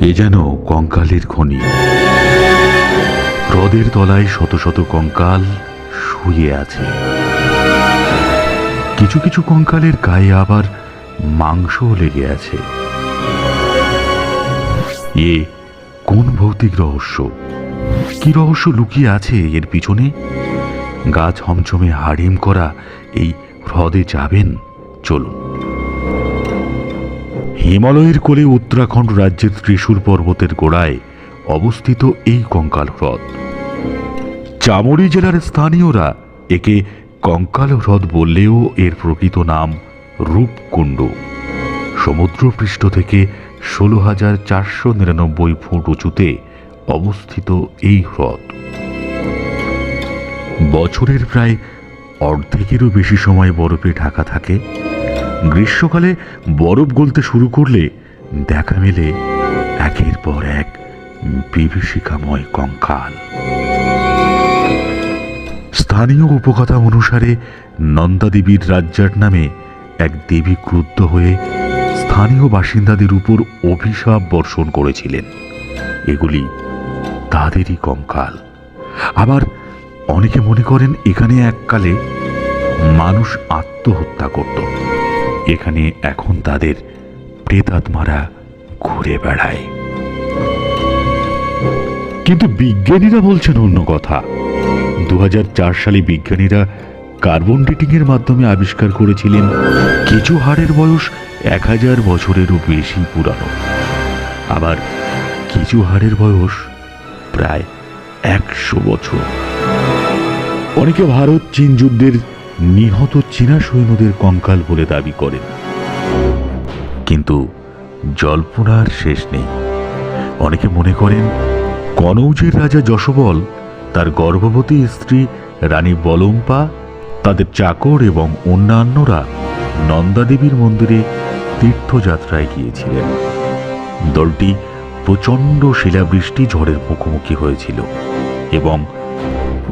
এ যেন কঙ্কালের খনি। হ্রদের তলায় শত শত কঙ্কাল শুয়ে আছে। কিছু কিছু কঙ্কালের গায়ে আবার মাংসও লেগে আছে। এ কোন ভৌতিক রহস্য? কি রহস্য লুকিয়ে আছে এর পিছনে? গা ছমছমে হাড়িম করা এই হ্রদে যাবেন? চলুন। হিমালয়ের কোলে উত্তরাখণ্ড রাজ্যের ত্রিশূর পর্বতের গোড়ায় অবস্থিত এই কঙ্কাল হ্রদ চামড়ি জেলার স্থানীয়রা একে কঙ্কাল হ্রদ বললেও এর প্রকৃত নাম রূপকুণ্ড। সমুদ্রপৃষ্ঠ থেকে ষোলো হাজার চারশো নিরানব্বই ফুট উঁচুতে অবস্থিত এই হ্রদ। বছরের প্রায় অর্ধেকেরও বেশি সময় বরফে ঢাকা থাকে। গ্রীষ্মকালে বরফ গলতে শুরু করলে দেখা মেলে একের পর এক বিভীষিকাময় কঙ্কাল। স্থানীয় উপকথা অনুসারে নন্দাদেবীর রাজ্জার নামে এক দেবী ক্রুদ্ধ হয়ে স্থানীয় বাসিন্দাদের উপর অভিশাপ বর্ষণ করেছিলেন। এগুলি তাদেরই কঙ্কাল। আবার অনেকে মনে করেন এখানে এককালে মানুষ আত্মহত্যা করত। এখানে এখন তাদের প্রেতাত্মারা ঘুরে বেড়ায়। কিন্তু বিজ্ঞানীরা বলছেন অন্য কথা। দু হাজার চার সালে বিজ্ঞানীরা কার্বন ডেটিং এর মাধ্যমে আবিষ্কার করেছিলেন কিছু হাড়ের বয়স এক হাজার বছরেরও বেশি পুরানো। আবার কিছু হাড়ের বয়স প্রায় একশো বছর। অনেকে ভারত, চীন যুদ্ধের নিহত চীনা সৈন্যদের কঙ্কাল বলে দাবি করেন। কিন্তু জল্পনার শেষ নেই। অনেকে মনে করেন, কনৌজের রাজা যশবল, তার গর্ভবতী স্ত্রী রানী বলম্পা, তাদের চাকর এবং অন্যান্যরা নন্দাদেবীর মন্দিরে তীর্থযাত্রায় গিয়েছিলেন। দলটি প্রচণ্ড শিলাবৃষ্টি ঝড়ের মুখোমুখি হয়েছিল এবং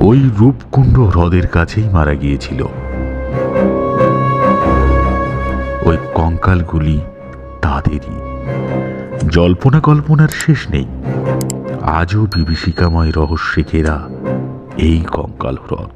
ওই রূপকুণ্ড হ্রদের কাছেই মারা গিয়েছিল। ওই কঙ্কালগুলি তাদেরই। জল্পনা কল্পনার শেষ নেই। আজও বিভীষিকাময় রহস্যে ঘেরা এই কঙ্কাল হ্রদ।